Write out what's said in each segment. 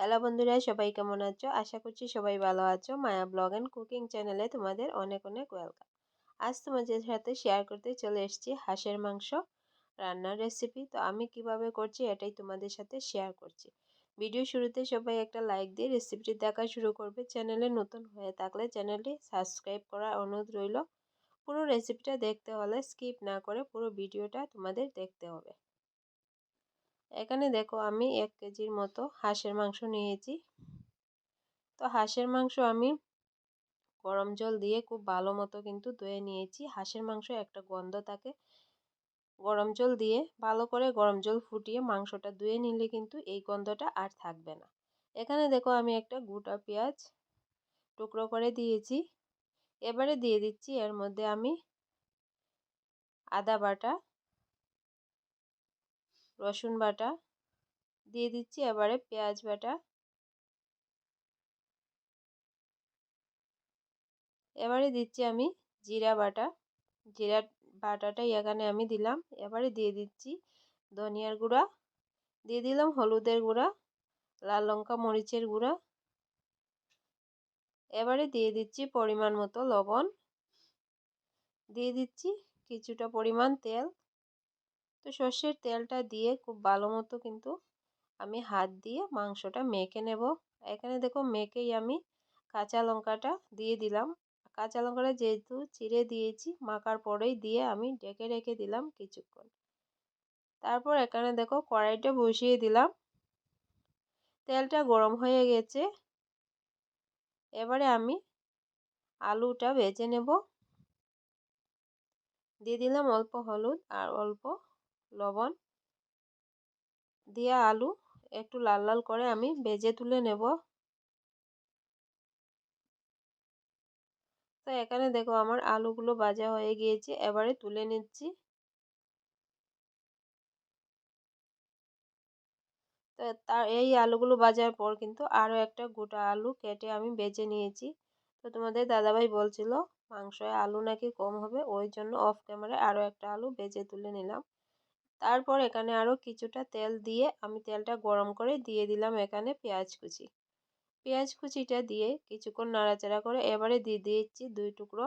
Hello বন্ধুরা, সবাই কেমন আছো? আশা করছি সবাই ভালো আছো। মায়া ব্লগ অ্যান্ড কুকিং চ্যানেলে তোমাদের অনেক অনেক ওয়েলকাম। আজ তোমাদের সাথে শেয়ার করতে চলে এসেছি হাঁসের মাংস রান্নার রেসিপি তো আমি কীভাবে করছি এটাই তোমাদের সাথে শেয়ার করছি। ভিডিও শুরুতে সবাই একটা লাইক দিয়ে রেসিপিটি দেখা শুরু করবে। চ্যানেলে নতুন হয়ে থাকলে চ্যানেলটি সাবস্ক্রাইব করার অনুরোধ রইল। পুরো রেসিপিটা দেখতে হলে স্কিপ না করে পুরো ভিডিওটা তোমাদের দেখতে হবে। এখানে দেখো আমি এক কেজির মতো হাঁসের মাংস নিয়েছি। তো হাঁসের মাংস আমি গরম জল দিয়ে খুব ভালো মতো কিন্তু ধুয়ে নিয়েছি। হাঁসের মাংস একটা গন্ধ থাকে। গরম জল দিয়ে ভালো করে গরম জল ফুটিয়ে মাংসটা ধুয়ে নিলে কিন্তু এই গন্ধটা আর থাকবে না। এখানে দেখো আমি একটা গোটা পেঁয়াজ টুকরো করে দিয়েছি। এবারে দিয়ে দিচ্ছি এর মধ্যে আমি আদা বাটা রসুন বাটা দিয়ে দিচ্ছি, এবারে পেঁয়াজ বাটা। এবারে দিচ্ছি আমি জিরা বাটা। জিরা বাটাটাই এখানে আমি দিলাম। এবারে দিয়ে দিচ্ছি ধনিয়ার গুঁড়া। দিয়ে দিলাম হলুদের গুঁড়া, লাল লঙ্কা, মরিচের গুঁড়া। এবারে দিয়ে দিচ্ছি পরিমাণ মতো লবণ। দিয়ে দিচ্ছি কিছুটা পরিমাণ তেল। তো সর্ষের তেলটা দিয়ে খুব ভালো মতো কিন্তু আমি হাত দিয়ে মাংসটা মেখে নেব। এখানে দেখো মেখেই আমি কাঁচা লঙ্কাটা দিয়ে দিলাম। কাঁচা লঙ্কাটা যেহেতু চিড়ে দিয়েছি, মাখার পরেই দিয়ে আমি ডেকে রেখে দিলাম কিছুক্ষণ। তারপর এখানে দেখো কড়াইটা বসিয়ে দিলাম। তেলটা গরম হয়ে গেছে। এবারে আমি আলুটা ভেজে নেব। দিয়ে দিলাম অল্প হলুদ আর অল্প লবণ দিয়ে আলু একটু লাল লাল করে আমি ভেজে তুলে নেব। তো এখানে দেখো আমার আলুগুলো ভাজা হয়ে গিয়েছে, এবারে তুলে নিচ্ছি। তো তার এই আলুগুলো ভাজার পর কিন্তু আরও একটা গোটা আলু কেটে আমি বেজে নিয়েছি। তো তোমাদের দাদাভাই বলছিল মাংসয় আলু নাকি কম হবে, ওই জন্য অফ ক্যামেরায় আরও একটা আলু বেজে তুলে নিলাম। তারপর এখানে আরও কিছুটা তেল দিয়ে আমি তেলটা গরম করে দিয়ে দিলাম এখানে পেঁয়াজ কুচি। পেঁয়াজ কুচিটা দিয়ে কিছুক্ষণ নাড়াচাড়া করে এবারে দিয়ে দিচ্ছি দুই টুকরো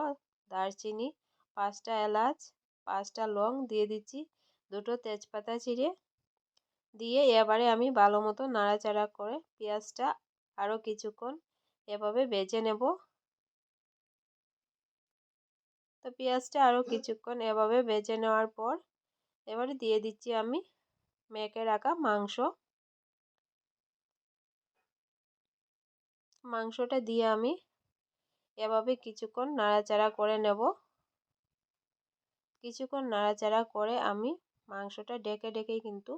দারচিনি, পাঁচটা এলাচ, পাঁচটা লং দিয়ে দিচ্ছি দুটো তেজপাতা চিড়ে দিয়ে এবারে আমি ভালো মতো নাড়াচাড়া করে পেঁয়াজটা আরও কিছুক্ষণ এভাবে বেজে নেব। তো পেঁয়াজটা আরও কিছুক্ষণ এভাবে বেজে নেওয়ার পর এবারে দিয়ে দিচ্ছি আমি মেখে রাখা মাংস। মাংসটা দিয়ে আমি এভাবে কিছুক্ষণ নাড়াচাড়া করে নেব। কিছুক্ষণ নাড়াচাড়া করে আমি মাংসটা ডেকে ডেকেই কিন্তু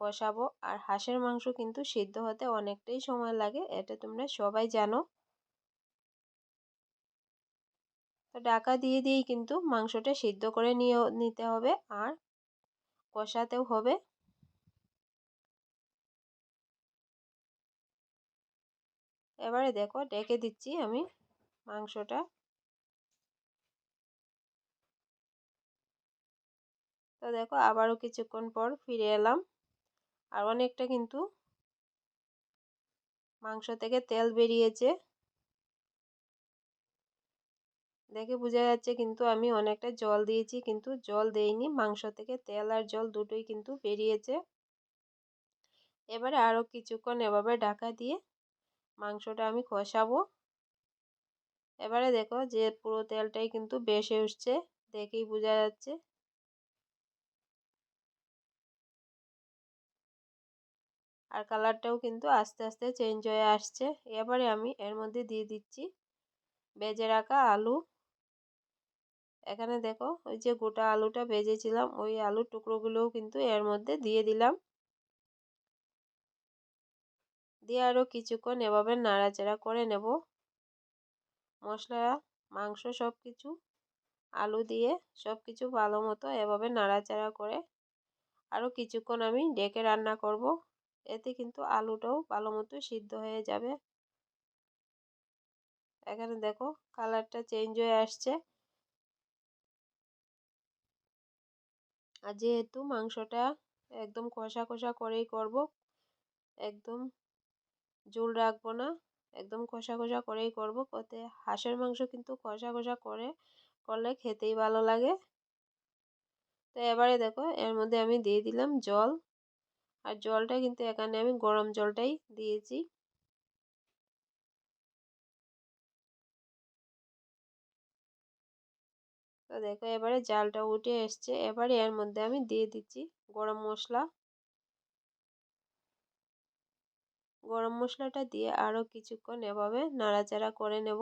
কষাবো। আর হাঁসের মাংস কিন্তু সিদ্ধ হতে অনেকটাই সময় লাগে, এটা তোমরা সবাই জানো। তো ডাকা দিয়ে দিয়েই কিন্তু মাংসটা সিদ্ধ করে নিয়ে নিতে হবে। আর কষাতেও হবে। এবারে দেখো ডেকে দিচ্ছি আমি মাংসটা। তো দেখো আবারও কিছুক্ষণ পর ফিরে এলাম। আর অনেকটা কিন্তু মাংস থেকে তেল বেরিয়েছে। দেখে বোঝা যাচ্ছে কিন্তু আমি অনেকটা জল দিয়েছি, কিন্তু জল দেইনি। মাংস থেকে তেল আর জল দুটোই কিন্তু বেরিয়েছে। এবারে আরও কিছুক্ষণ এভাবে ঢাকা দিয়ে মাংসটা আমি কষাবো। এবারে দেখো যে পুরো তেলটাই কিন্তু বেশে উঠছে, দেখেই বোঝা যাচ্ছে। আর কালারটাও কিন্তু আস্তে আস্তে চেঞ্জ হয়ে আসছে। এবারে আমি এর মধ্যে দিয়ে দিচ্ছি বেজে রাখা আলু। এখানে দেখো, ওই যে গোটা আলুটা ভেজেছিলাম, ওই আলুর টুকরোগুলোও কিন্তু এর মধ্যে দিয়ে দিলাম। দিয়ে আরও কিছুক্ষণ এভাবে নাড়াচাড়া করে নেব। মশলা, মাংস সব কিছু আলু দিয়ে সব কিছু ভালো মতো এভাবে নাড়াচাড়া করে আরও কিছুক্ষণ আমি ডেকে রান্না করব। এতে কিন্তু আলুটাও ভালো মতো সিদ্ধ হয়ে যাবে। এখানে দেখো, কালারটা চেঞ্জ হয়ে আসছে। আর যেহেতু মাংসটা একদম কষা কষা করেই করব, একদম ঝোল রাখব না, একদম কষা কষা করেই করব। কতে হাঁসের মাংস কিন্তু কষা কষা করে করলে খেতেই ভালো লাগে। তো এবারে দেখো, এর মধ্যে আমি দিয়ে দিলাম জল। আর জলটা কিন্তু এখানে আমি গরম জলটাই দিয়েছি। তো দেখো এবারে জালটা উঠে এসছে। এবারে এর মধ্যে আমি দিয়ে দিচ্ছি গরম মশলা। গরম মশলাটা দিয়ে আরও কিছুক্ষণ এভাবে নাড়াচাড়া করে নেব।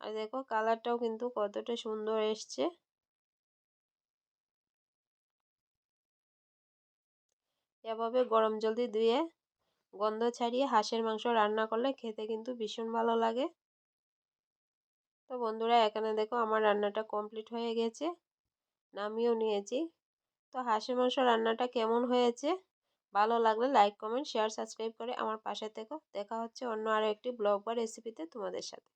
আর দেখো কালারটাও কিন্তু কতটা সুন্দর এসছে। এভাবে গরম জল দিয়ে ধুয়ে গন্ধ ছাড়িয়ে হাঁসের মাংস রান্না করলে খেতে কিন্তু ভীষণ ভালো লাগে। তো বন্ধুরা, এখানে দেখো আমার রান্নাটা কমপ্লিট হয়ে গেছে, নামিয়েও নিয়েছি। তো হাঁসি মাংস রান্নাটা কেমন হয়েছে? ভালো লাগলে লাইক কমেন্ট শেয়ার সাবস্ক্রাইব করে আমার পাশে থেকো। দেখা হচ্ছে অন্য আরও একটি ব্লগ বা রেসিপিতে তোমাদের সাথে।